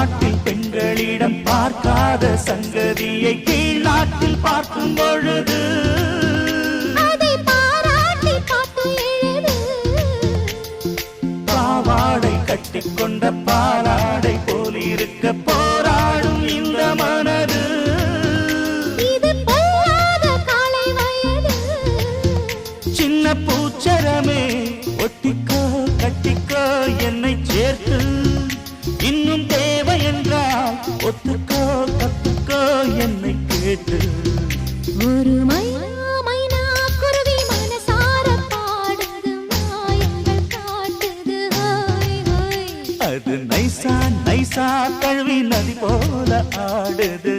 நாட்டில் பெண்களிடம் பார்க்காத சங்கதியை கீழ் நாட்டில் பார்க்கும் பொழுது. பாவாடை கட்டிக்கொண்ட பாலாடை போல் இருக்க போராடும் இந்த மனது. சின்ன பூச்சரமே ஒட்டிக்கோ கட்டிக்கோ என்னை சேர்த்து ஒத்துக்கோ கத்துக்கோ என்னை கேட்டு. ஒரு அது நைசா நைசா கழுவி நதி போல ஆடுது